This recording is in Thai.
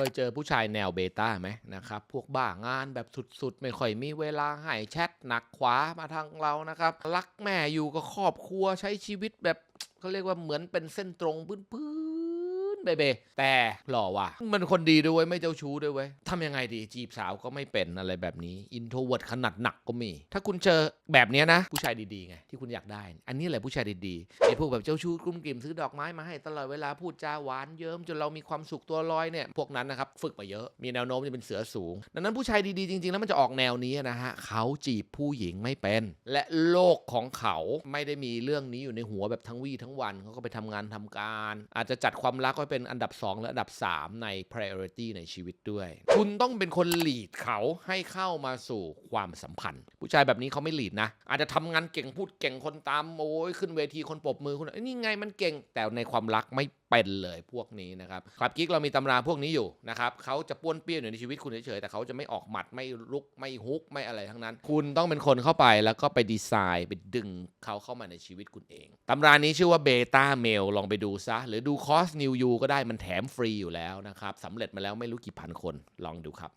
เคยเจอผู้ชายแนวเบต้าไหมนะครับ พวกบ้างานแบบสุดๆ ไม่ค่อยมีเวลาให้แชทหนักขวามาทางเรานะครับ รักแม่อยู่กับครอบครัวใช้ชีวิตแบบเขาเรียกว่าเหมือนเป็นเส้นตรงพื้น ๆเบเบแต่หล่อว่ะ มันคนดีด้วยไม่เจ้าชู้ด้วยเว้ยทำยังไงดีจีบสาวก็ไม่เป็นอะไรแบบนี้อินโทรเวิร์ดขนาดหนักก็มี ถ้าคุณเจอแบบนี้นะ ผู้ชายดีๆไงที่คุณอยากได้ อันนี้แหละผู้ชายดีๆไอ้พวกแบบเจ้าชู้กลุ้มกลิ่มซื้อดอกไม้มาให้ตลอดเวลาพูดจาหวานเยิ้มจนเรามีความสุขตัวลอยเนี่ยพวกนั้นนะครับฝึกมาเยอะมีแนวโน้มจะเป็นเสือสูง ดังนั้นผู้ชายดีๆจริงๆ แล้วมันจะออกแนวนี้นะฮะเขาจีบผู้หญิงไม่เป็น และโลกของเขาไม่ได้มีเรื่องนี้อยู่ในหัวแบบทั้งวี่ทั้งวันเขาก็ไปทำงานทำการ อาจจะจัดความรักไว้เป็นอันดับ 2 และอันดับ 3 ใน priority ในชีวิตด้วย คุณต้องเป็นคนหลีดเขาให้เข้ามาสู่ความสัมพันธ์ ผู้ชายแบบนี้เขาไม่หลีดนะ อาจจะทำงานเก่งพูดเก่งคนตามโอ้ยขึ้นเวทีคนปรบมือคุณนี่ไงมันเก่งแต่ในความรักไม่เป็นเลยพวกนี้นะครับคลับกิ๊กเรามีตำราพวกนี้อยู่นะครับเขาจะป้วนเปี้ยนอยู่ในชีวิตคุณเฉยๆแต่เขาจะไม่ออกหมัดไม่ลุกไม่ฮุกไม่อะไรทั้งนั้น คุณต้องเป็นคนเข้าไปแล้วก็ไปดีไซน์ไปดึงเขาเข้ามาในชีวิตคุณเองตำรานี้ชื่อว่าเบต้าเมลลองไปดูซะ หรือดูคอร์สนิวยูก็ได้มันแถมฟรีอยู่แล้วนะครับสำเร็จมาแล้วไม่รู้กี่พันคนลองดูครับ